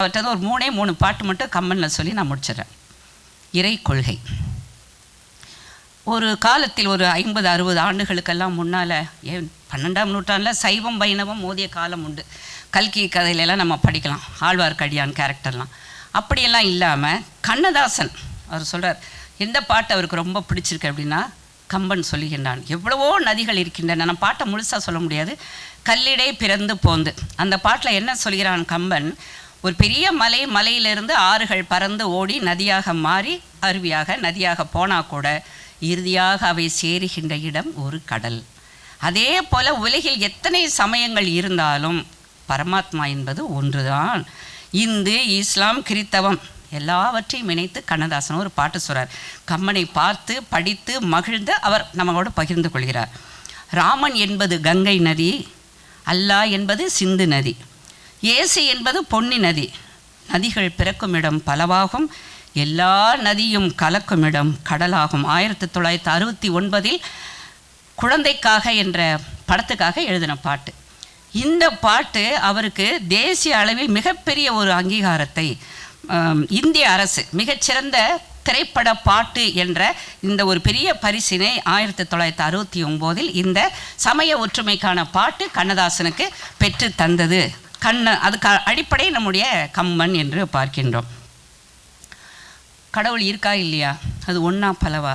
அவற்றது ஒரு மூணே மூணு பாட்டு மட்டும் கம்மனில் சொல்லி நான் முடிச்சிடறேன். இறை கொள்கை. ஒரு காலத்தில் ஒரு ஐம்பது அறுபது ஆண்டுகளுக்கெல்லாம் முன்னால் ஏன் பன்னெண்டாம் நூற்றாண்டில் சைவம் வைணவம் மோதிய காலம் உண்டு. கல்கி கதையிலெல்லாம் நம்ம படிக்கலாம். ஆழ்வார்க்கடியான் கேரக்டர்லாம். அப்படியெல்லாம் இல்லாமல் கண்ணதாசன் அவர் சொல்கிறார் எந்த பாட்டு அவருக்கு ரொம்ப பிடிச்சிருக்கு அப்படின்னா கம்பன் சொல்லுகின்றான். எவ்வளவோ நதிகள் இருக்கின்றன. நான் பாட்டை முழுசாக சொல்ல முடியாது. கல்லிடை பிறந்து போந்து. அந்த பாட்டில் என்ன சொல்கிறான் கம்பன்? ஒரு பெரிய மலை மலையிலிருந்து ஆறுகள் பறந்து ஓடி நதியாக மாறி அருவியாக நதியாக போனால் கூட இறுதியாக அவை சேருகின்ற இடம் ஒரு கடல். அதே போல் உலகில் எத்தனை சமயங்கள் இருந்தாலும் பரமாத்மா என்பது ஒன்றுதான். இந்து இஸ்லாம் கிறித்தவம் எல்லாவற்றையும் இணைத்து கண்ணதாசன் ஒரு பாட்டு சொல்கிறார் கம்மனை பார்த்து படித்து மகிழ்ந்து அவர் நம்மளோடு பகிர்ந்து கொள்கிறார். ராமன் என்பது கங்கை நதி அல்லா என்பது சிந்து நதி. இயேசு என்பது பொன்னி நதி. நதிகள் பிறக்கும் இடம் பலவாகும். எல்லா நதியும் கலக்கும் இடம் கடலாகும். ஆயிரத்தி தொள்ளாயிரத்தி அறுபத்தி ஒன்பதில் குழந்தைக்காக என்ற படத்துக்காக எழுதின பாட்டு. இந்த பாட்டு அவருக்கு தேசிய அளவில் மிகப்பெரிய ஒரு அங்கீகாரத்தை இந்திய அரசு மிகச்சிறந்த திரைப்பட பாட்டு என்ற இந்த ஒரு பெரிய பரிசினை ஆயிரத்தி தொள்ளாயிரத்தி அறுபத்தி ஒம்போதில் இந்த சமய ஒற்றுமைக்கான பாட்டு கண்ணதாசனுக்கு பெற்று தந்தது. கண்ண அதுக்கு அடிப்படை நம்முடைய கம்மன் என்று பார்க்கின்றோம். கடவுள் இருக்கா இல்லையா? அது ஒன்றா பலவா?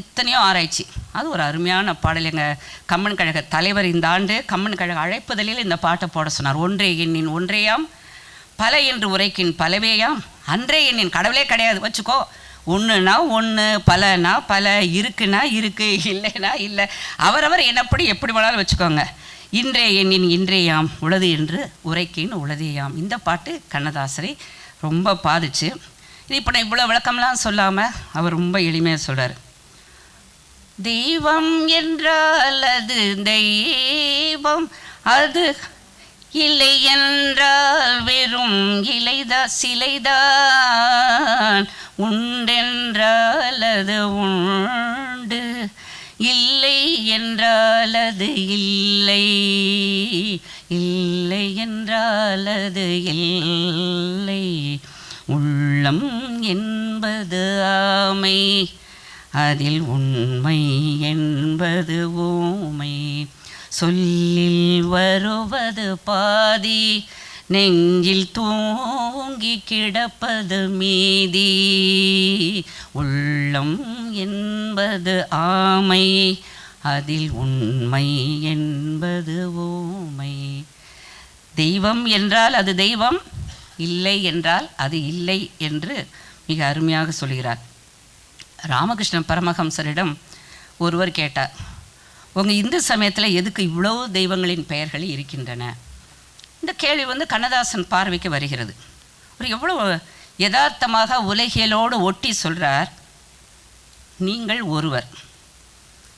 எத்தனையோ ஆராய்ச்சி. அது ஒரு அருமையான பாடல். எங்கள் கம்மன் கழக தலைவர் இந்த ஆண்டு கம்மன் கழக அழைப்புதலில் இந்த பாட்டை போட சொன்னார். ஒன்றே எண்ணின் ஒன்றேயாம் பல என்று உரைக்கின் பலவேயாம். அன்றே எண்ணின் கடவுளே கிடையாது. வச்சுக்கோ ஒன்றுனா ஒன்று பலனா பல இருக்குன்னா இருக்கு இல்லைனா இல்லை. அவரவர் என்னப்படி எப்படி வேணாலும் வச்சுக்கோங்க. இன்றே எண்ணின் இன்றேயாம் உளது என்று உரைக்கின் உளதேயாம் இந்த பாட்டு கண்ணதாசரை ரொம்ப பாதிச்சு. இது இப்போ நான் இவ்வளோ விளக்கம்லாம் சொல்லாமல் அவர் ரொம்ப எளிமையாக சொல்கிறார் தெய்வம் என்றால் அது தெய்வம் அது இல்லை என்றால் வெறும் இலைதா சிலைதான். உண்டென்றால் அது உண்டு. இல்லை என்றால் அது இல்லை. இல்லை என்றால் அது இல்லை. உள்ளம் என்பது ஆமை அதில் உண்மை என்பது ஊமை. சொல்லில் வருவது பாதி நெஞ்சில் தூங்கி கிடப்பது மீதி. உள்ளம் என்பது ஆமை அதில் உண்மை என்பது ஓமை தெய்வம் என்றால் அது தெய்வம் இல்லை என்றால் அது இல்லை என்று மிக அருமையாக சொல்கிறார். ராமகிருஷ்ண பரமஹம்சரிடம் ஒருவர் கேட்டார் உங்கள் இந்து சமயத்தில் எதுக்கு இவ்வளோ தெய்வங்களின் பெயர்கள் இருக்கின்றன? இந்த கேள்வி வந்து கண்ணதாசன் பார்வைக்கு வருகிறது. ஒரு எவ்வளோ யதார்த்தமாக உலகியலோடு ஒட்டி சொல்கிறார் நீங்கள் ஒருவர்.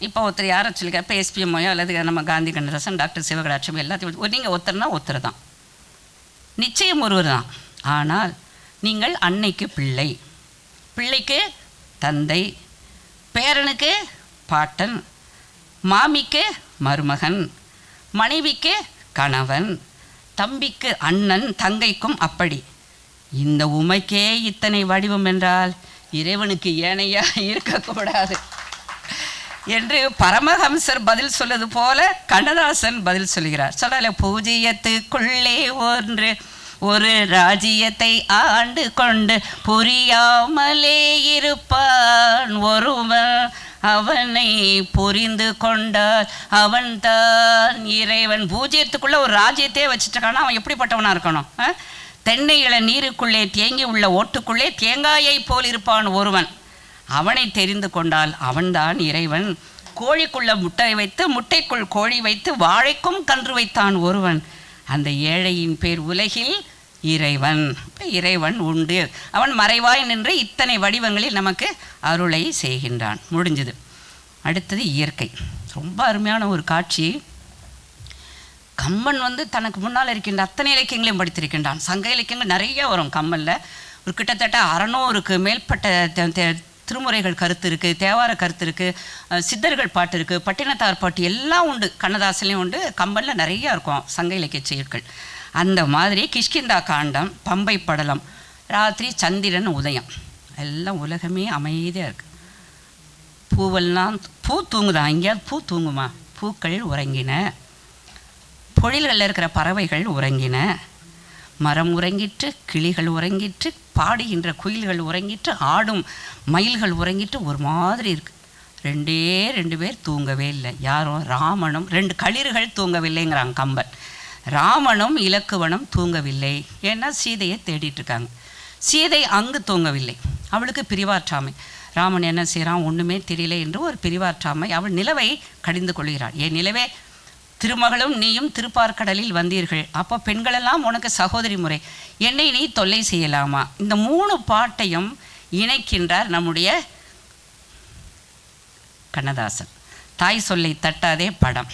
இப்போ ஒருத்தர் யாரை சொல்லிக்க இப்போ எஸ்பிஎம்ஓயோ அல்லது நம்ம காந்தி கண்ணதாசன் டாக்டர் சிவகடாட்சம் எல்லாத்தையும் நீங்கள் ஒருத்தர்னா ஒருத்தர் தான். நிச்சயம் ஒருவர் தான். ஆனால் நீங்கள் அன்னைக்கு பிள்ளை. பிள்ளைக்கு தந்தை பேரனுக்கு பாட்டன் மாமிக்கு மருமகன் மனைவிக்கு கணவன் தம்பிக்கு அண்ணன் தங்கைக்கும் அப்படி. இந்த உமைக்கே இத்தனை வடிவம் என்றால் இறைவனுக்கு ஏனையா இருக்கக்கூடாது என்று பரமஹம்சர் பதில் சொல்வது போல கண்ணதாசன் பதில் சொல்கிறார். சொல்லல பூஜ்ஜியத்துக்குள்ளே ஒன்று ஒரு ராஜ்யத்தை ஆண்டு கொண்டு புரியாமலே இருப்பான் ஒருவன். அவனை புரிந்து கொண்டால் அவன்தான் இறைவன். பூஜ்ஜியத்துக்குள்ளே ஒரு ராஜ்யத்தையே வச்சுட்டானா அவன் எப்படிப்பட்டவனாக இருக்கணும்? ஆ? தென்னை இள நீருக்குள்ளே தேங்கி உள்ள ஓட்டுக்குள்ளே தேங்காயை போல் இருப்பான் ஒருவன். அவனை தெரிந்து கொண்டால் அவன்தான் இறைவன். கோழிக்குள்ள முட்டை வைத்து முட்டைக்குள் கோழி வைத்து வாழைக்கும் கன்று வைத்தான் ஒருவன். அந்த ஏழையின் பேர் உலகில் இறைவன். இறைவன் உண்டு. அவன் மறைவாய் நின்று இத்தனை வடிவங்களில் நமக்கு அருளை செய்கின்றான். முடிஞ்சது. அடுத்தது இயற்கை. ரொம்ப அருமையான ஒரு காட்சி. கம்மன் வந்து தனக்கு முன்னால் இருக்கின்ற அத்தனை இலக்கியங்களையும் படித்திருக்கின்றான். சங்க இலக்கியங்கள் நிறைய வரும் கம்மனில் ஒரு கிட்டத்தட்ட அறநூறுக்கு மேற்பட்ட திருமுறைகள் கருத்து இருக்குது தேவார கருத்து இருக்குது சித்தர்கள் பாட்டு இருக்குது பட்டினத்தார் பாட்டு எல்லாம் உண்டு. கண்ணதாசன்லேயும் உண்டு. கம்பனில் நிறையா இருக்கும் சங்க இலக்கிய செயற்கள். அந்த மாதிரி கிஷ்கிந்தா காண்டம் பம்பை படலம் ராத்திரி சந்திரன் உதயம். எல்லாம் உலகமே அமைதியாக இருக்குது பூவெல்லாம் பூ தூங்குதான் எங்கேயாவது பூ தூங்குமா? பூக்கள் உறங்கின. பொழில்களில் இருக்கிற பறவைகள் உறங்கின. மரம் உறங்கிட்டு கிளிகள் உறங்கிட்டு பாடுகின்ற குயில்கள் உறங்கிட்டு ஆடும் மயில்கள் உறங்கிட்டு ஒரு மாதிரி இருக்குது ரெண்டே ரெண்டு பேர் தூங்கவே இல்லை. யாரும் ராமனும் ரெண்டு களிர்கள் தூங்கவில்லைங்கிறாங்க கம்பன். ராமனும் இலக்குவனும் தூங்கவில்லை ஏன்னா சீதையை தேடிட்டு இருக்காங்க சீதை அங்கு தூங்கவில்லை. அவளுக்கு பிரிவாற்றாமை. ராமன் என்ன செய்கிறான் ஒன்றுமே தெரியல என்று ஒரு பிரிவாற்றாமை அவள் நிலவை கடிந்து கொள்கிறாள். என் நிலவே திருமகளும் நீயும் திருப்பார்க்கடலில் வந்தீர்கள். அப்போ பெண்களெல்லாம் உனக்கு சகோதரி முறை. என்னை நீ தொல்லை செய்யலாமா? இந்த மூணு பாட்டையும் இணைக்கின்றார் நம்முடைய கண்ணதாசன். தாய் சொல்லை தட்டாதே படம்.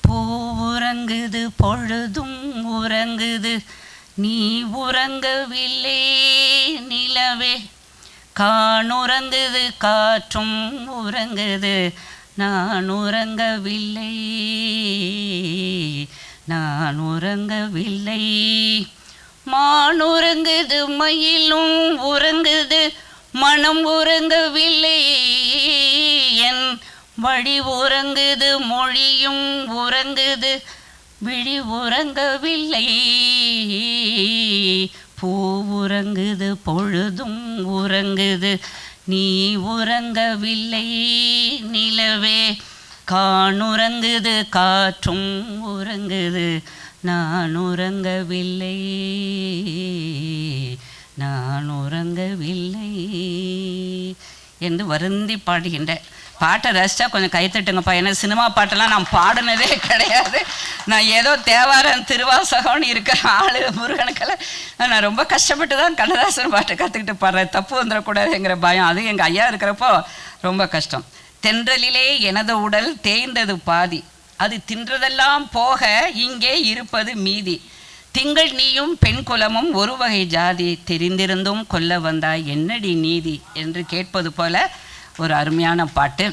போ உறங்குது பொழுதும் உறங்குது. நீ உறங்கவில்லை நிலவே. காணுறங்குது காற்றும் உறங்குது. நான் உறங்கவில்லை. நான் உறங்கவில்லை. மான் உறங்குது மயிலும் உறங்குது. மனம் உறங்கவில்லை. என் வழி உறங்குது மொழியும் உறங்குது. விழி உறங்கவில்லை பூ உறங்குது பொழுதும் உறங்குது. நீ உறங்கவில்லை நிலவே. காணுறங்குது காற்றும் உறங்குது. நான் உறங்கவில்லை நான் உறங்கவில்லை என்று வருந்தி பாடுகின்ற பாட்டை ரசித்தா கொஞ்சம் கைத்தட்டுங்கப்பா ஏன்னா சினிமா பாட்டெல்லாம் நான் பாடினதே கிடையாது. நான் ஏதோ தேவாரம் திருவாசகம்னு இருக்கிற ஆளு முருகனுக்கெல்லாம் நான் ரொம்ப கஷ்டப்பட்டு தான் கண்ணதாசன் பாட்டை கற்றுக்கிட்டு பாடுறேன். தப்பு வந்துடக்கூடாதுங்கிற பயம். அது எங்கள் ஐயா இருக்கிறப்போ ரொம்ப கஷ்டம். தென்றலிலே எனது உடல் தேய்ந்தது பாதி. அது தின்றதெல்லாம் போக இங்கே இருப்பது மீதி. திங்கள் நீயும் பெண் குலமும் ஒரு வகை ஜாதி. தெரிந்திருந்தும் கொல்ல வந்தாய் என்னடி நீதி? என்று கேட்பது போல ஒரு அருமையான பாட்டு.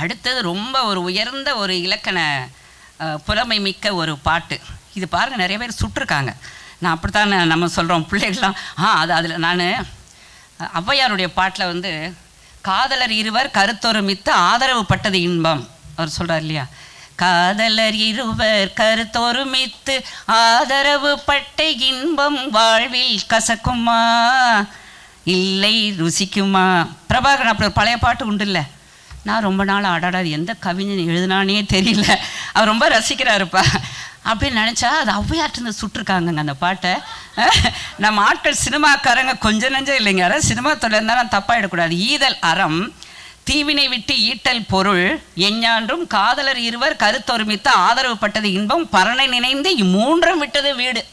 அடுத்தது ரொம்ப ஒரு உயர்ந்த ஒரு இலக்கண புலமை மிக்க ஒரு பாட்டு. இது பாருங்கள் நிறைய பேர் சுட்டிருக்காங்க. நான் அப்படித்தான் நம்ம சொல்கிறோம் பிள்ளைகள்லாம் ஆ அது அதில் நான் ஔவையாருடைய பாட்டில் வந்து காதலர் இருவர் கருத்தொருமித்து ஆதரவு பட்டது இன்பம். அவர் சொல்கிறார் இல்லையா? காதலர் இருவர் கருத்தொருமித்து ஆதரவு பட்ட இன்பம் வாழ்வில் கசக்குமா? இல்லை ருசிக்குமா? பிரபாகரன் அப்படி ஒரு பழைய பாட்டு உண்டு இல்லை நான் ரொம்ப நாள் ஆடாடா எந்த கவிஞன் எழுதுனானே தெரியல. அவர் ரொம்ப ரசிக்கிறாருப்பா. அப்படின்னு நினச்சா அது ஔவையாற்றிருந்து சுட்டிருக்காங்கங்க அந்த பாட்டை. நம்ம ஆட்கள் சினிமாக்காரங்க கொஞ்சம் நஞ்சம் இல்லைங்க. யாராவது சினிமா தொழில் இருந்தாலும் தப்பாயிடக்கூடாது. ஈதல் அறம் தீவினை விட்டு ஈட்டல் பொருள் எஞ்ஞான்றும் காதலர் இருவர் கருத்தொருமித்து ஆதரவு பட்டது இன்பம் பரனை நினைந்து இம்மூன்றும் விட்டது வீடு.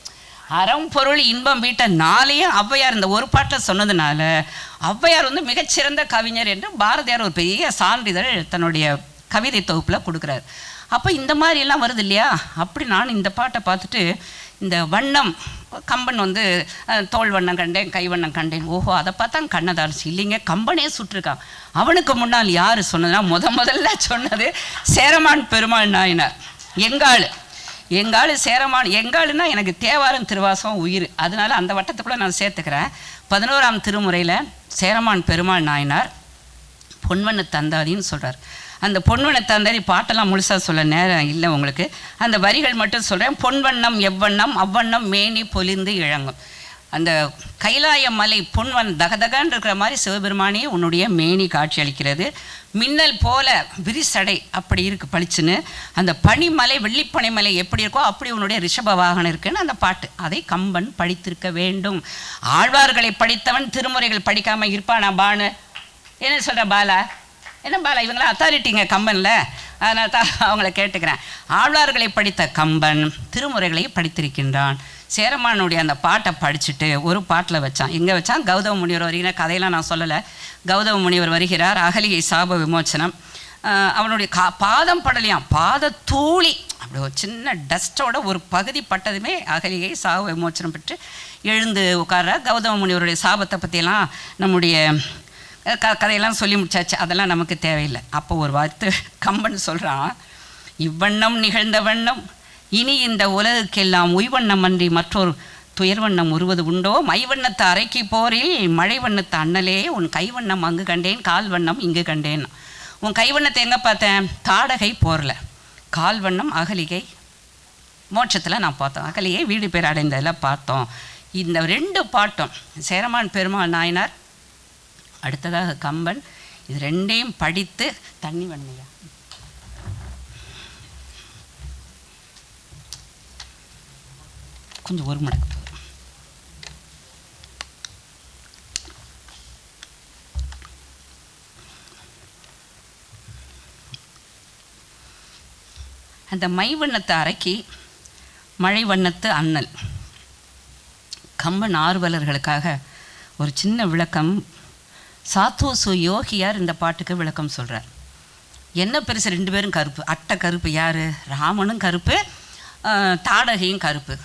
அறம் பொருள் இன்பம் வீட்ட நாளையும் ஔவையார் இந்த ஒரு பாட்டில் சொன்னதுனால ஔவையார் வந்து மிகச்சிறந்த கவிஞர் என்று பாரதியார் ஒரு பெரிய சான்றிதழ் தன்னுடைய கவிதை தொகுப்பில் கொடுக்குறாரு. அப்போ இந்த மாதிரி எல்லாம் வருது இல்லையா? அப்படி நான் இந்த பாட்டை பார்த்துட்டு இந்த வண்ணம் கம்பன் வந்து தோல் வண்ணம் கண்டேன் கை வண்ணம் கண்டேன். ஓஹோ அதை பார்த்தா கண்ணதாசி இல்லைங்க கம்பனே சுட்டிருக்கான். அவனுக்கு முன்னால் யார் சொன்னதுன்னா முத முதல்ல சொன்னது சேரமான் பெருமாள் நாயனார். எங்காள். எங்காள் சேரமான் எங்காளுன்னா எனக்கு தேவாரம் திருவாசம் உயிர். அதனால அந்த வட்டத்துக்குள்ளே நான் சேர்த்துக்கிறேன். பதினோராம் திருமுறையில் சேரமான் பெருமாள் நாயனார் பொன்வண்ண தந்தாதின்னு சொல்கிறார் அந்த பொன்வண்ண தந்தாதி பாட்டெல்லாம் முழுசாக சொல்ல நேரம் இல்லை உங்களுக்கு. அந்த வரிகள் மட்டும் சொல்கிறேன் பொன்வண்ணம் எவ்வண்ணம் அவ்வண்ணம் மேனி பொலிந்து இழங்கும். அந்த கைலாய மலை பொன்வன் தகதகன்னு இருக்கிற மாதிரி சிவபெருமானே உன்னுடைய மேனி காட்சி அளிக்கிறது மின்னல் போல விரிசடை அப்படி இருக்கு பளிச்சுன்னு. அந்த பனிமலை வெள்ளிப்பனிமலை எப்படி இருக்கோ அப்படி உன்னுடைய ரிஷப வாகனம் இருக்குன்னு அந்த பாட்டு. அதை கம்பன் படித்திருக்க வேண்டும். ஆழ்வார்களை படித்தவன் திருமுறைகள் படிக்காமல் இருப்பானா பானு? என்ன சொல்கிற பாலா? என்ன பாலா? இவங்களாம் அத்தாரிட்டிங்க கம்பனில். அதனால் தான் அவங்கள கேட்டுக்கிறேன். ஆழ்வார்களை படித்த கம்பன் திருமுறைகளை படித்திருக்கின்றான். சேரமானுடைய அந்த பாட்டை படிச்சுட்டு ஒரு பாட்டில் வச்சான். எங்கே வச்சான் கௌதம முனிவர் வருகிற கதையெல்லாம் நான் சொல்லலை. கௌதம முனிவர் வருகிறார் அகலிகை சாப விமோச்சனம். அவனுடைய கா பாதம் படலையாம். பாத தூளி. அப்படி ஒரு சின்ன டஸ்ட்டோட ஒரு பகுதி பட்டதுமே அகலிகை சாப விமோச்சனம் பெற்று எழுந்து உட்கார்ற கௌதம முனிவருடைய சாபத்தை பற்றியெல்லாம் நம்முடைய க கதையெல்லாம் சொல்லி முடிச்சாச்சு. அதெல்லாம் நமக்கு தேவையில்லை. அப்போ ஒரு வார்த்தை கம்பன் சொல்கிறான் இவ்வண்ணம் நிகழ்ந்த வண்ணம் இனி இந்த உலகுக்கெல்லாம் உய்வண்ணமன்றி மற்றொரு துயர்வண்ணம் உருவது உண்டோ? மைவண்ணத்து அரைக்கி போரில் மழை வண்ணத்து அண்ணலே உன் கைவண்ணம் அங்கு கண்டேன் கால் வண்ணம் இங்கு கண்டேன். உன் கைவண்ணத்தை எங்கே பார்த்தேன்? தாடகை போரில். கால் வண்ணம் அகலிகை மோட்சத்தில் நான் பார்த்தோம். அகலியை வீடு பேர் அடைந்ததில் பார்த்தோம். இந்த ரெண்டு பாட்டும் சேரமான் பெருமாள் நாயனார் அடுத்ததாக கம்பன் இது ரெண்டையும் படித்து தண்ணி வண்ணையா? கொஞ்சம் ஒரு மடக்கு அந்த மை வண்ணத்தை அரைக்கி மழை வண்ணத்து அண்ணல். கம்பன் ஆர்வலர்களுக்காக ஒரு சின்ன விளக்கம். சாத்தோசு யோகியார் இந்த பாட்டுக்கு விளக்கம் சொல்கிறார் என்ன பெருசு? ரெண்டு பேரும் கருப்பு. அட்டை கருப்பு யார்? ராமனும் கருப்பு. தாடகையும் கருப்பு.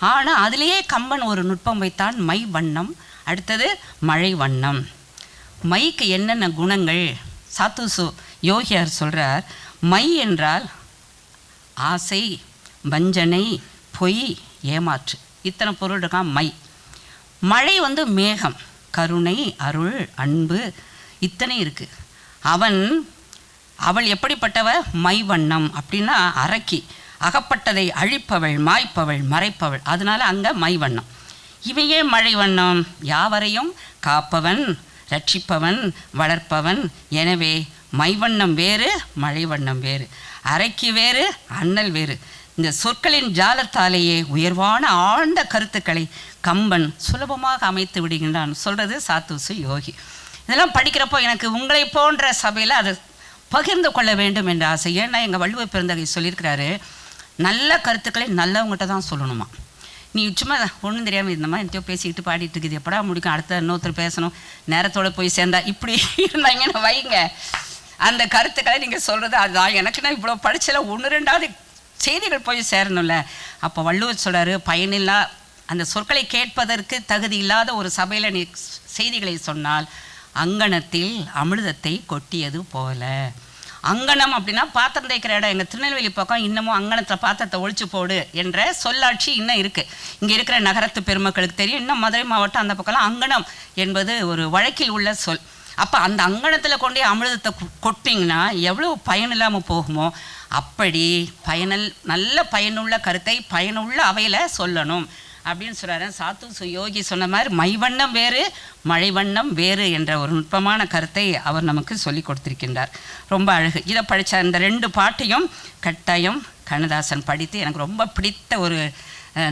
ஆனால் அதிலேயே கம்பன் ஒரு நுட்பம் வைத்தான் மை வண்ணம். அடுத்தது மழை வண்ணம். மைக்கு என்னென்ன குணங்கள்? சாத்துசு யோகியார் சொல்கிறார் மை என்றால் ஆசை வஞ்சனை பொய் ஏமாற்று. இத்தனை பொருள் இருக்கான் மை. மழை வந்து மேகம் கருணை அருள் அன்பு இத்தனை இருக்குது அவன் அவள் எப்படிப்பட்டவ? மைவண்ணம் அப்படின்னா அரக்கி. அகப்பட்டதை அழிப்பவள் மாய்ப்பவள் மறைப்பவள். அதனால அங்கே மைவண்ணம். இவையே மழை வண்ணம் யாவரையும் காப்பவன் ரட்சிப்பவன் வளர்ப்பவன். எனவே மைவண்ணம் வேறு மழை வண்ணம் வேறு. அரைக்கு வேறு அண்ணல் வேறு. இந்த சொற்களின் ஜாலத்தாலேயே உயர்வான ஆழ்ந்த கருத்துக்களை கம்பன் சுலபமாக அமைத்து விடுகின்றான். சொல்கிறது சாத்துசு யோகி. இதெல்லாம் படிக்கிறப்போ எனக்கு உங்களை போன்ற சபையில் அதை பகிர்ந்து கொள்ள வேண்டும் என்ற ஆசை. ஏன்னா எங்கள் வள்ளுவ பெருந்தகை சொல்லியிருக்கிறாரு நல்ல கருத்துக்களை நல்லவங்ககிட்ட தான் சொல்லணுமா? நீ சும்மா ஒன்றும் தெரியாமல் இருந்தமா என்கிட்ட பேசிக்கிட்டு பாடிட்டு இருக்குது. எப்படா முடிக்கும்? அடுத்த இன்னொருத்தர் பேசணும். நேரத்தோடு போய் சேர்ந்தா இப்படி இருந்தாங்கன்னு வைங்க. அந்த கருத்துக்களை நீங்கள் சொல்கிறது அதுதான். எனக்கு நான் இவ்வளோ படிச்சல ஒன்று ரெண்டாவது செய்திகள் போய் சேரணும்ல. அப்போ வள்ளுவர் சொல்றாரு பயனில்லா அந்த சொற்களை கேட்பதற்கு தகுதி இல்லாத ஒரு சபையில் நீ செய்திகளை சொன்னால் அங்கணத்தில் அமிர்தத்தை கொட்டியது போல. அங்கணம் அப்படின்னா பாத்திரம் தேய்க்கிற இடம். எங்கள் திருநெல்வேலி பக்கம் இன்னமும் அங்கனத்தில் பாத்திரத்தை ஒழிச்சு போடு என்ற சொல்லாட்சி இன்னும் இருக்குது இங்கே இருக்கிற நகரத்து பெருமக்களுக்கு தெரியும். இன்னும் மதுரை மாவட்டம் அந்த பக்கம்லாம் அங்கணம் என்பது ஒரு வழக்கில் உள்ள சொல். அப்போ அந்த அங்கணத்தில் கொண்டு அமிர்தத்தை கொ- கொட்டிங்கன்னா எவ்வளோ பயன் இல்லாமல் போகுமோ? அப்படி பயனல் நல்ல பயனுள்ள கருத்தை பயனுள்ள அவையில் சொல்லணும். அப்படின்னு சொல்கிறாரு சாத்து சுயோகி சொன்ன மாதிரி மைவண்ணம் வேறு மழைவண்ணம் வேறு என்ற ஒரு நுட்பமான கருத்தை அவர் நமக்கு சொல்லி கொடுத்திருக்கின்றார். ரொம்ப அழகு. இதை படித்த இந்த ரெண்டு பாட்டையும் கட்டாயம் கண்ணதாசன் படித்து எனக்கு ரொம்ப பிடித்த ஒரு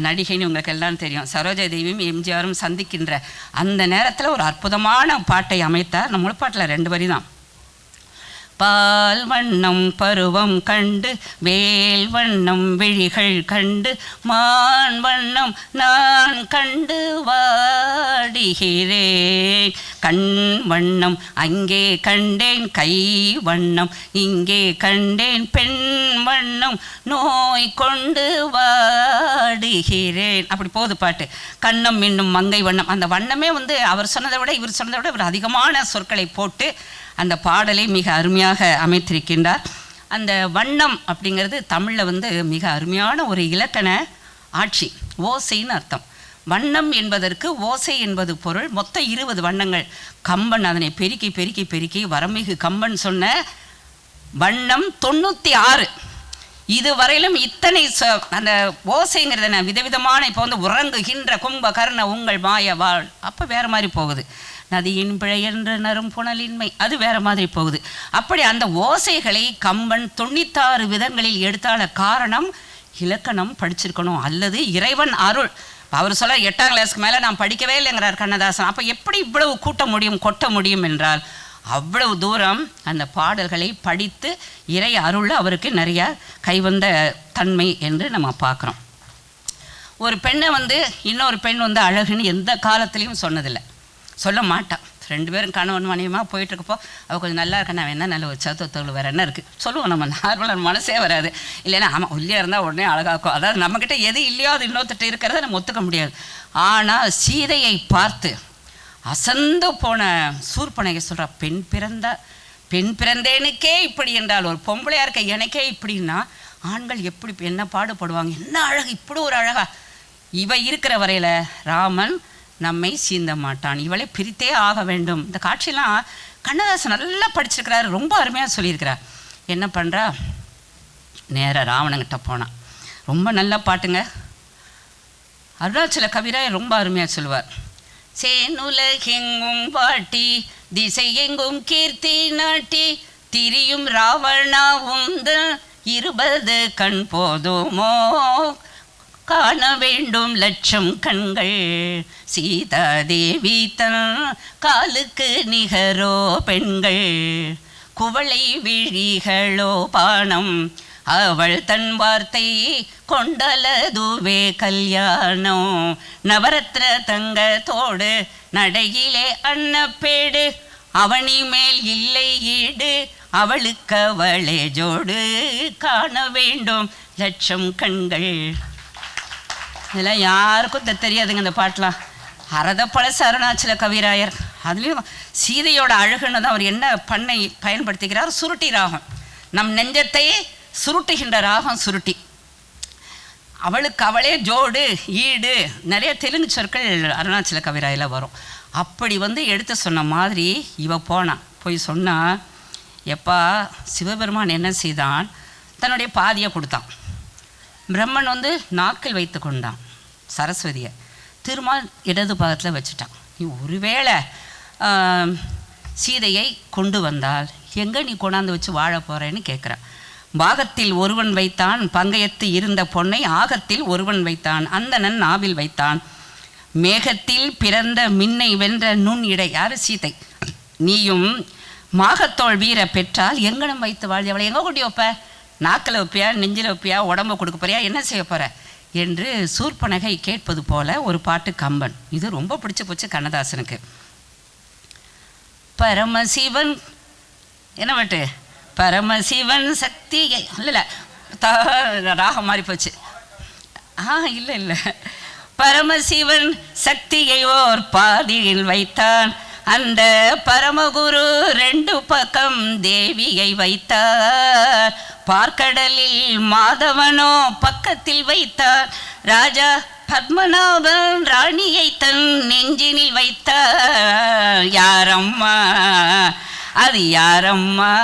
நடிகைன்னு உங்களுக்கு எல்லாம் தெரியும். சரோஜா தேவியும் எம்ஜிஆரும் சந்திக்கின்ற அந்த நேரத்தில் ஒரு அற்புதமான பாட்டை அமைத்தார். நம்ம முழுப்பாட்டில் ரெண்டு வரி தான் பால் வண்ணம் பருவம் கண்டு வேல் வண்ணம் விழிகள் கண்டு மான் வண்ணம் நான் கண்டு வாடுகிறேன். கண் வண்ணம் அங்கே கண்டேன் கை வண்ணம் இங்கே கண்டேன் பெண் வண்ணம் நோய் கொண்டு வாடுகிறேன். அப்படி போது பாட்டு. கண்ணம் இன்னும் மங்கை வண்ணம். அந்த வண்ணமே வந்து அவர் சொன்னதை விட இவர் சொன்னதை விட இவர் அதிகமான சொற்களை போட்டு அந்த பாடலை மிக அருமையாக அமைத்திருக்கின்றார். அந்த வண்ணம் அப்படிங்கிறது தமிழில் வந்து மிக அருமையான ஒரு இலக்கண ஆட்சி ஓசைன்னு அர்த்தம். வண்ணம் என்பதற்கு ஓசை என்பது பொருள். மொத்தம் இருபது வண்ணங்கள். கம்பன் அதனை பெருக்கி பெருக்கி பெருக்கி வரமிகு கம்பன் சொன்ன வண்ணம் தொண்ணூற்றி ஆறு இதுவரையிலும் இத்தனை ச அந்த ஓசைங்கிறது என்ன விதவிதமான இப்போ வந்து உறங்குகின்ற கும்ப கர்ண உங்கள் மாய வாழ். அப்போ வேறு மாதிரி போகுது. நதியின் பிழை என்று நரும் புனலின்மை. அது வேறு மாதிரி போகுது. அப்படி அந்த ஓசைகளை கம்பன் தொண்ணூத்தாறு விதங்களில் எடுத்தால காரணம் இலக்கணம் படிச்சிருக்கணும். அல்லது இறைவன் அருள். அவர் சொல்ல எட்டாம் கிளாஸ்க்கு மேலே நான் படிக்கவே இல்லைங்கிறார் கண்ணதாசன். அப்போ எப்படி இவ்வளவு கூட்ட முடியும் கொட்ட முடியும் என்றால் அவ்வளவு தூரம் அந்த பாடல்களை படித்து இறை அருள் அவருக்கு நிறைய கைவந்த தன்மை என்று நம்ம பார்க்குறோம். ஒரு பெண்ணை வந்து இன்னொரு பெண் வந்து அழகுன்னு எந்த காலத்துலேயும் சொன்னதில்லை. சொல்ல மாட்டான் ரெண்டு பேரும் கணவன் மனைவியமாக போயிட்டுருக்கப்போ அவள் கொஞ்சம் நல்லா இருக்கா நான் என்ன நல்ல ஒரு சத்துவத்தோடு வேறு என்ன இருக்குது சொல்லுவோம் நம்ம நார்மலாக மனசே வராது. இல்லைன்னா ஆமாம் ஒல்லியாக இருந்தால் உடனே அழகாக்கும். அதாவது நம்மக்கிட்ட எது இல்லையோ அது இன்னொருத்திட்ட இருக்கிறத நம்ம ஒத்துக்க முடியாது. ஆனால் சீதையை பார்த்து அசந்து போன சூர்பனகை சொல்கிறா பெண் பிறந்த பெண் பிறந்தேனுக்கே இப்படி என்றால் ஒரு பொம்பளையாக இருக்க எனக்கே இப்படின்னா ஆண்கள் எப்படி என்ன பாடுபடுவாங்க என்ன அழகு இப்படி ஒரு அழகா. இவ இருக்கிற வரையில் ராமன் நம்மை சீந்த மாட்டான் இவளை பிரித்தே ஆக வேண்டும். இந்த காட்சியெல்லாம் கண்ணதாசன் நல்லா படிச்சிருக்கிறாரு. ரொம்ப அருமையாக சொல்லியிருக்கிறார். என்ன பண்ணுறா நேராக ராவணங்கிட்ட போனான் ரொம்ப நல்ல பாட்டுங்க. அருணாச்சல கவிராய் ரொம்ப அருமையாக சொல்லுவார். சேனுலகெங்கும் பாட்டி திசை எங்கும் கீர்த்தி நாட்டி திரியும் ராவணா உந்தன் இருபது கண் போதுமோ? காண வேண்டும் லட்சம் கண்கள். சீதாதேவி தன் காலுக்கு நிகரோ பெண்கள். குவளை விழிகளோ பானம். அவள் தன் வார்த்தை கொண்டலதுவே கல்யாணம். நவரத்ன தங்கத்தோடு நடையிலே அன்னப்பேடு. அவனி மேல் இல்லை ஈடு. அவளுக்கு அவளே ஜோடு. காண வேண்டும் லட்சம் கண்கள். இதெல்லாம் யாருக்கும் தெரியாதுங்க இந்த பாட்டெலாம். அரதப்பழச அருணாச்சல கவிராயர். அதுலேயும் சீதையோட அழகுன்னு தான் அவர் என்ன பண்ணை பயன்படுத்திக்கிறார்? சுருட்டி ராகம். நம் நெஞ்சத்தை சுருட்டுகின்ற ராகம் சுருட்டி. அவளுக்கு அவளே ஜோடு ஈடு நிறைய தெலுங்கு சொற்கள் அருணாச்சல கவிராயில் வரும். அப்படி வந்து எடுத்து சொன்ன மாதிரி இவ போனான் போய் சொன்னால் எப்பா சிவபெருமான் என்ன செய்தான்? தன்னுடைய பாதியை கொடுத்தான். பிரம்மன் வந்து நாக்கில் வைத்து கொண்டான். சரஸ்வதியை. திருமால் இடது பாகத்தில் வச்சுட்டான். நீ ஒருவேளை சீதையை கொண்டு வந்தால் எங்கே நீ கொண்டாந்து வச்சு வாழ போகிறேன்னு கேட்குறான் பாகத்தில் ஒருவன் வைத்தான் பங்கயத்து இருந்த பொன்னை ஆகத்தில் ஒருவன் வைத்தான் அந்தணன் நாவில் வைத்தான். மேகத்தில் பிறந்த மின்னை வென்ற நுண் இடை யார் சீதை? நீயும் மாகத்தோள் வீர பெற்றால் எங்கனம் வைத்து வாழ்ந்தவளை? எங்கே கொண்டு வைப்ப? நாக்கில் வைப்பியா நெஞ்சில் வைப்பியா உடம்ப கொடுக்க போறியா என்ன செய்ய போற? என்று சூர்பனகை கேட்பது போல ஒரு பாட்டு கம்பன். இது ரொம்ப பிடிச்ச போச்சு கண்ணதாசனுக்கு. பரமசிவன் என்ன பாட்டு? பரமசிவன் சக்தி இல்லை இல்லை ராகம் மாறி போச்சு. ஆ இல்லை இல்லை. பரமசிவன் சக்தியை ஓர் பாதியில் வைத்தான். அந்த பரமகுரு ரெண்டு பக்கம் தேவியை வைத்தார். பார்க்கடலில் மாதவனோ பக்கத்தில் வைத்தார். ராஜா பத்மநாபன் ராணியை தன் நெஞ்சினில் வைத்தார். யாரம்மா? அது யாரம்மா?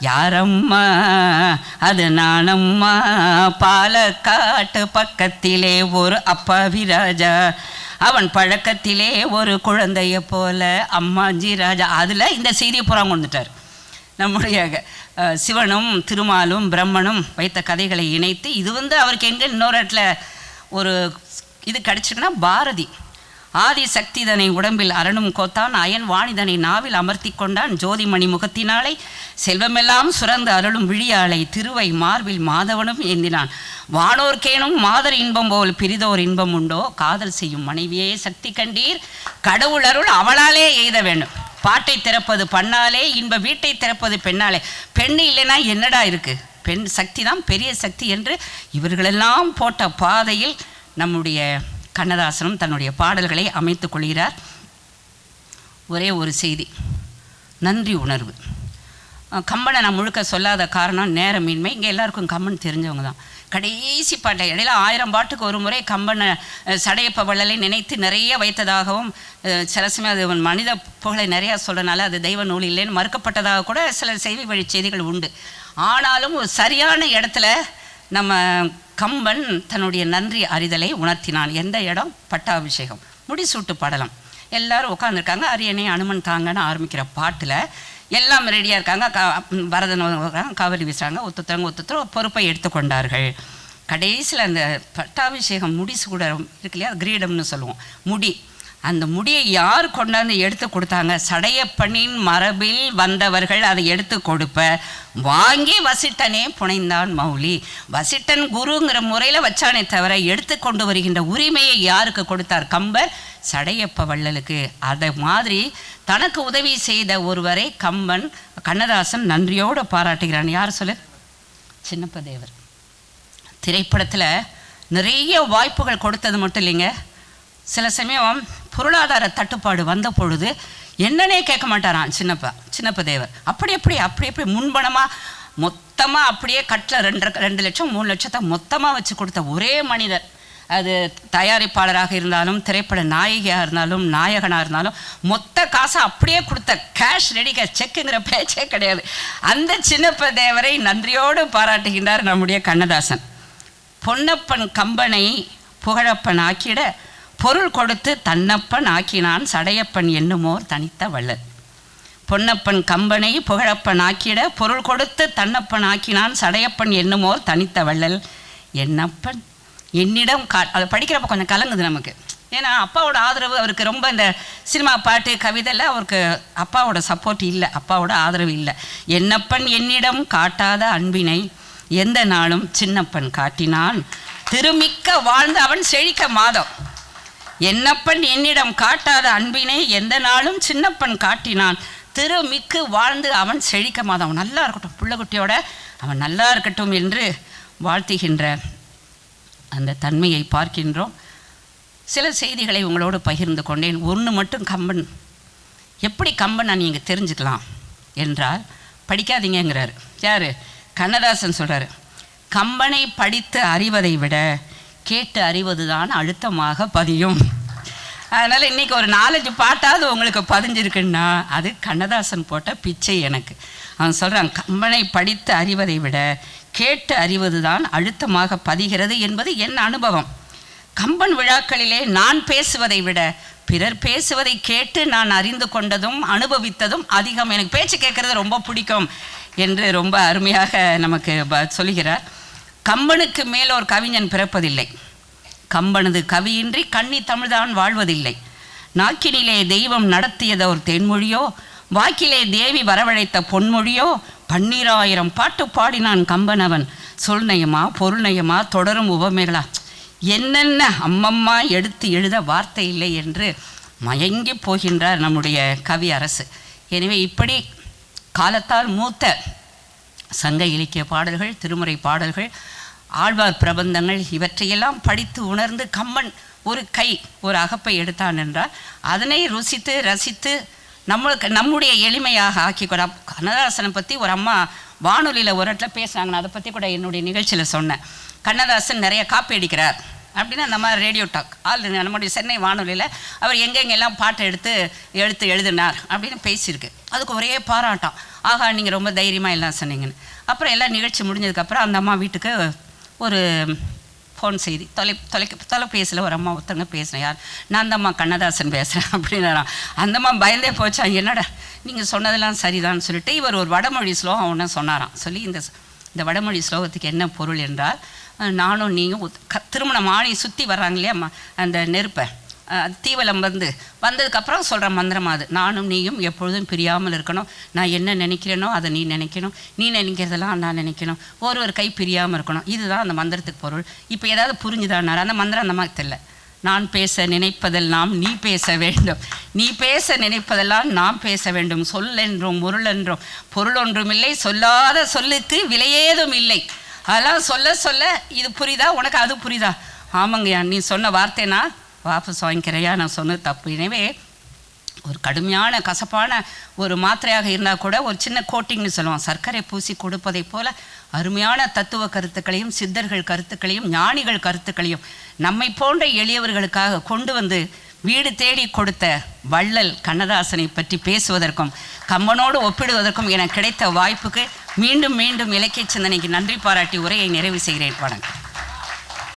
யாரம்மா? அது நானம்மா? பாலக்காட்டு பக்கத்திலே ஒரு அப்பாவி ராஜா அவன் பழக்கத்திலே ஒரு குழந்தைய போல அம்மாஜி ராஜா. அதில் இந்த செய்தியை புறம் கொண்டுட்டார். நம்முடைய சிவனும் திருமாலும் பிரம்மனும் வைத்த கதைகளை இணைத்து இது வந்து அவருக்கு எங்கே இன்னொரு இடத்துல ஒரு இது கிடச்சிருக்குன்னா பாரதி. ஆதி சக்திதனை உடம்பில் அரணும் கோத்தான் அயன் வாணிதனை நாவில் அமர்த்தி கொண்டான் ஜோதிமணி முகத்தினாலே செல்வமெல்லாம் சுரந்து அருளும் விழியாளை திருவை மார்பில் மாதவனும் ஏந்தினான். வானோர்க்கேனும் மாதர் இன்பம் போல் பிரிதோர் இன்பம் உண்டோ காதல் செய்யும் மனைவியே சக்தி கண்டீர் கடவுள் அருள் அவளாலே எய்த வேண்டும். பாட்டை திறப்பது பண்ணாலே இன்ப வீட்டை திறப்பது பெண்ணாலே. பெண் இல்லைன்னா என்னடா இருக்குது பெண் சக்தி தான் பெரிய சக்தி என்று இவர்களெல்லாம் போட்ட பாதையில் நம்முடைய கண்ணதாசனும் தன்னுடைய பாடல்களை அமைத்து கொள்கிறார். ஒரே ஒரு செய்தி. நன்றி உணர்வு. கம்பனை நான் முழுக்க சொல்லாத காரணம் நேரமின்மை. இங்கே எல்லாருக்கும் கம்பன் தெரிஞ்சவங்க தான். கடைசி பாட்டை இடையில ஆயிரம் பாட்டுக்கு ஒரு முறை கம்பனை சடையப்ப வள்ளலை நினைத்து நிறைய வைத்ததாகவும் சில சமயம் அது மனித புகழை நிறையா சொல்றனால அது தெய்வ நூல் இல்லைன்னு மறுக்கப்பட்டதாக கூட சில செய்தி வழி செய்திகள் உண்டு. ஆனாலும் ஒரு சரியான இடத்துல நம்ம கம்பன் தன்னுடைய நன்றி அறிதலை உணர்த்தினான். எந்த இடம்? பட்டாபிஷேகம். முடிசூட்டு பாடலாம். எல்லாரும் உட்காந்துருக்காங்க அரியணை அனுமன் தாங்கன்னு ஆரம்பிக்கிற பாட்டில் எல்லாம் ரெடியாக இருக்காங்க. க பரதன் வர்றாங்க, காவடி வீசுறாங்க ஒத்துத்தவங்க ஒத்துத்தர் பொறுப்பை எடுத்துக்கொண்டார்கள். கடைசியில் அந்த பட்டாபிஷேகம் முடிசு கூட இருக்கு இல்லையா? கிரீடம்னு சொல்லுவோம். முடி. அந்த முடியை யார் கொண்டாந்து எடுத்து கொடுத்தாங்க? சடையப்பண்ணின் மரபில் வந்தவர்கள் அதை எடுத்து கொடுப்ப. வாங்கி வசிட்டனே புனைந்தான் மௌலி. வசிட்டன் குருங்கிற முறையில் வச்சானே தவிர எடுத்து கொண்டு வருகின்ற உரிமையை யாருக்கு கொடுத்தார்? கம்பர் சடையப்ப வள்ளலுக்கு. அதை மாதிரி தனக்கு உதவி செய்த ஒருவரை கம்பன் கண்ணதாசன் நன்றியோடு பாராட்டுகிறான். யார் சொல்லு? சின்னப்ப தேவர். திரைப்படத்தில் நிறைய வாய்ப்புகள் கொடுத்தது மட்டும் இல்லைங்க. சில சமயம் பொருளாதார தட்டுப்பாடு வந்த பொழுது என்னன்னே கேட்க மாட்டாராம் சின்னப்பா சின்னப்ப தேவர். அப்படி எப்படி அப்படி எப்படி முன்பணமாக மொத்தமாக அப்படியே கட்டில் ரெண்டு ரெண்டு லட்சம் மூணு லட்சத்தை மொத்தமாக வச்சு கொடுத்த ஒரே மனிதர். அது தயாரிப்பாளராக இருந்தாலும் திரைப்பட நாயகியாக இருந்தாலும் நாயகனாக இருந்தாலும் மொத்த காசை அப்படியே கொடுத்த கேஷ் ரெடிக்க செக்குங்கிற பேச்சே கிடையாது. அந்த சின்னப்ப தேவரை நன்றியோடு பாராட்டுகின்றார் நம்முடைய கண்ணதாசன். பொன்னப்பன் கம்பனை புகழப்பன் ஆக்கிட பொருள் கொடுத்து தன்னப்பன் ஆக்கினான் சடையப்பன் என்னுமோர் தனித்த வள்ளல். பொன்னப்பன் கம்பனை புகழப்பன் ஆக்கிட பொருள் கொடுத்து தன்னப்பன் ஆக்கினான் சடையப்பன் என்னுமோர் தனித்த வள்ளல் என்னப்பன். என்னிடம் கா அதை படிக்கிறப்ப கொஞ்சம் கலங்குது நமக்கு. ஏன்னா அப்பாவோட ஆதரவு அவருக்கு ரொம்ப இந்த சினிமா பாட்டு கவிதையில் அவருக்கு அப்பாவோட சப்போர்ட் இல்லை அப்பாவோட ஆதரவு இல்லை. என்னப்பன் என்னிடம் காட்டாத அன்பினை எந்த நாளும் சின்னப்பன் காட்டினான். திருமிக்க வாழ்ந்த அவன் செழிக்க மாதம். என்னப்பன் என்னிடம் காட்டாத அன்பினை எந்த நாளும் சின்னப்பன் காட்டினான். திருமிக்கு வாழ்ந்து அவன் செழிக்க மாதம் அவன் நல்லா இருக்கட்டும் பிள்ளைக்குட்டியோட அவன் நல்லா இருக்கட்டும் என்று வாழ்த்துகின்ற அந்த தன்மையை பார்க்கின்றோம். சில செய்திகளை உங்களோடு பகிர்ந்து கொண்டேன். ஒன்று மட்டும் கம்பன். எப்படி கம்பனை நீங்கள் தெரிஞ்சுக்கலாம் என்றால் படிக்காதீங்கங்கிறார். யார்? கண்ணதாசன் சொல்கிறார் கம்பனை படித்து அறிவதை விட கேட்டு அறிவதுதான் அழுத்தமாக பதியும். அதனால் இன்றைக்கி ஒரு நாலஞ்சு பாட்டாவது உங்களுக்கு பதிஞ்சிருக்குன்னா அது கண்ணதாசன் போட்ட பிச்சை எனக்கு. அவன் சொல்கிறான் கம்பனை படித்து அறிவதை விட கேட்டு அறிவது தான் அழுத்தமாக பதிகிறது என்பது என் அனுபவம். கம்பன் விழாக்களிலே நான் பேசுவதை விட பிறர் பேசுவதை கேட்டு நான் அறிந்து கொண்டதும் அனுபவித்ததும் அதிகம். எனக்கு பேச்சு கேட்குறது ரொம்ப பிடிக்கும் என்று ரொம்ப அருமையாக நமக்கு ப சொல்கிறார் கம்பனுக்கு மேல் ஒரு கவிஞன் பிறப்பதில்லை. கம்பனது கவியின்றி கண்ணி தமிழ்தான் வாழ்வதில்லை. நாக்கினிலே தெய்வம் நடத்தியத ஒரு தென்மொழியோ வாக்கிலே தேவி வரவழைத்த பொன்மொழியோ பன்னீராயிரம் பாட்டு பாடினான் கம்பனவன். சொல்நயமா பொருள்நயமா தொடரும் உவமைகளா. என்னென்ன அம்மம்மா எடுத்து எழுத வார்த்தை இல்லை என்று மயங்கி போகின்றார் நம்முடைய கவி அரசு. எனவே இப்படி காலத்தால் மூத்த சங்க இலக்கிய பாடல்கள் திருமுறை பாடல்கள் ஆழ்வார் பிரபந்தங்கள் இவற்றையெல்லாம் படித்து உணர்ந்து கம்மன் ஒரு கை ஒரு அகப்பை எடுத்தான் என்றால் அதனை ருசித்து ரசித்து நம்மளுக்கு நம்முடைய எளிமையாக ஆக்கி கூட கண்ணதாசனை பற்றி ஒரு அம்மா வானொலியில் ஒரு இடத்துல பேசுனாங்க நான் அதை பற்றி கூட என்னுடைய நிகழ்ச்சியில் சொன்னேன். கண்ணதாசன் நிறைய காப்பி அடிக்கிறார். அப்படின்னா நம்ம ரேடியோ டாக் ஆல் நம்முடைய சென்னை வானொலியில் அவர் எங்கெங்கெல்லாம் பாட்டு எடுத்து எழுத்து எழுதினார் அப்படின்னு பேசியிருக்கு. அதுக்கு ஒரே பாராட்டம். ஆகா நீங்கள் ரொம்ப தைரியமாக எல்லாம் சொன்னீங்கன்னு. அப்புறம் எல்லாம் நிகழ்ச்சி முடிஞ்சதுக்கப்புறம் அந்த அம்மா வீட்டுக்கு ஒரு ஃபோன் செய்தி. தொலை தொலை தொலைபேசியில் ஒரு அம்மா ஒருத்தவங்க பேசுகிறேன் யார்? நான் அந்தம்மா கண்ணதாசன் பேசுகிறேன் அப்படின்னாரான் அந்த அம்மா பயந்தே போச்சா என்னடா நீங்கள் சொன்னதெல்லாம் சரிதான்னு சொல்லிட்டு இவர் ஒரு வடமொழி ஸ்லோகம் ஒன்று சொன்னாராம். சொல்லி இந்த இந்த வடமொழி ஸ்லோகத்துக்கு என்ன பொருள் என்றால் நானும் நீங்கள் க திருமணம் ஆணி சுற்றி வர்றாங்க இல்லையா அந்த நெருப்பை. தீவலம் வந்து வந்ததுக்கப்புறம் சொல்கிற மந்திரம் அது. நானும் நீயும் எப்பொழுதும் பிரியாமல் இருக்கணும். நான் என்ன நினைக்கிறேனோ அதை நீ நினைக்கணும். நீ நினைக்கிறதெல்லாம் நான் நினைக்கணும். ஒரு ஒரு கை பிரியாமல் இருக்கணும். இதுதான் அந்த மந்திரத்துக்கு பொருள். இப்போ ஏதாவது புரிஞ்சுதானார்? அந்த மந்திரம் அந்த மாதிரி தெரியல. நான் பேச நினைப்பதெல்லாம் நீ பேச வேண்டும். நீ பேச நினைப்பதெல்லாம் நாம் பேச வேண்டும். சொல் என்றும் பொருள் என்றும் பொருள் ஒன்றும் இல்லை சொல்லாத சொல்லுக்கு விலையேதும் இல்லை. அதெல்லாம் சொல்ல சொல்ல இது புரியுதா? உனக்கு அது புரியுதா? ஆமாங்கய்யா நீ சொன்ன வார்த்தைனா வாபஸ் வாங்கிக்கிறையா? நான் சொன்னது தப்பு. எனவே ஒரு கடுமையான கசப்பான ஒரு மாத்திரையாக இருந்தால் கூட ஒரு சின்ன கோட்டிங்னு சொல்லுவோம் சர்க்கரை பூசி கொடுப்பதைப் போல அருமையான தத்துவ கருத்துக்களையும் சித்தர்கள் கருத்துக்களையும் ஞானிகள் கருத்துக்களையும் நம்மை போன்ற எளியவர்களுக்காக கொண்டு வந்து வீடு தேடி கொடுத்த வள்ளல் கண்ணதாசனை பற்றி பேசுவதற்கும் கம்பனோடு ஒப்பிடுவதற்கும் எனக்கு கிடைத்த வாய்ப்புக்கு மீண்டும் மீண்டும் இலக்கிய சிந்தனைக்கு நன்றி பாராட்டி உரையை நிறைவு செய்கிறேன். வணக்கம்.